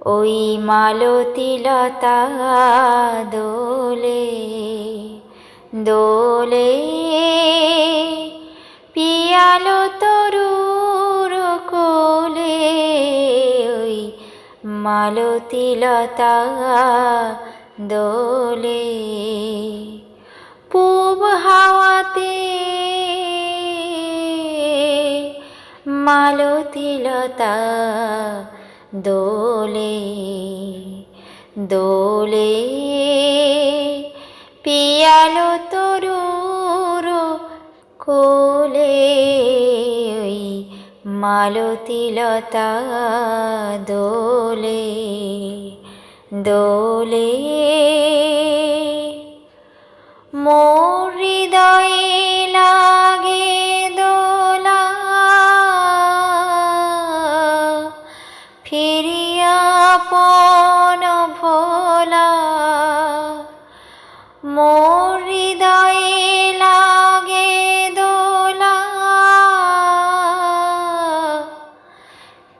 ওই মালতিলতা দোলে দোলে পিয়ালো তরুর কোলে ওই মালতিলতা দোলে। পূব হাওয়াতে মালতিলতা দোলে দোলে। পিয়ালো তরুর কোলে ওই মালতিলতা দোলে দোলে। ফিরিয়া পন ভোলা, মোর হৃদয়ে লাগে দোলা।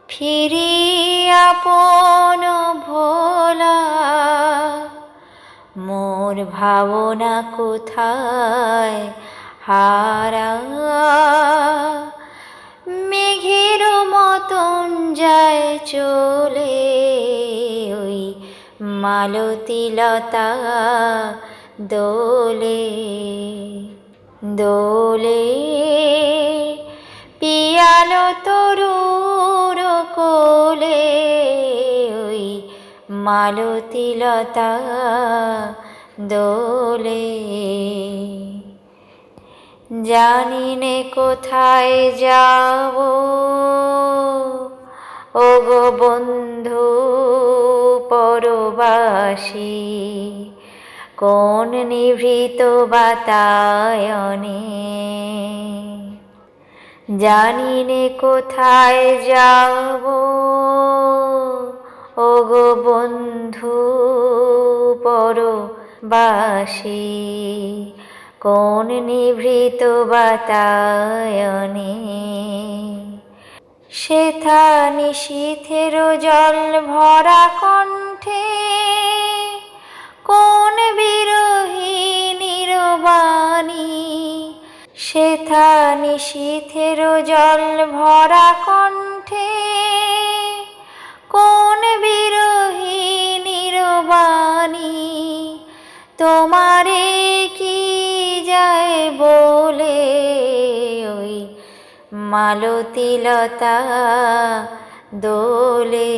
ফিরিয়া পন ভোলা, মোর ভাবনা কোথায় হারা? মেঘের মতন যায় চলে। মালতিলতা দোলে দোলে। পিয়ালো তরুর কোলে ওই মালতিলতা দোলে। জানি নে কোথায় যাব? ও গো বন্ধু পরবাসী কোন নিভৃত বাতায়নে? জানি নে কোথায় যাব। ও গো বন্ধু পরবাসী, কোন নিভৃত বাতায়নে? সেথা নিশীথের জল ভরা কণ্ঠে কোন বিরোহী নিরবাণী? সেথা নিশীথের জল ভরা কণ্ঠে মালতিলতা দোলে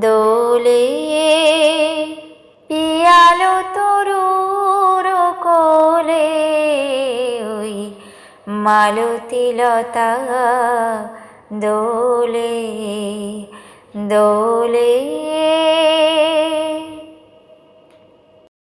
দোলে পিয়ালো তরুর কোলে ওই মালতিলতা দোলে দোলে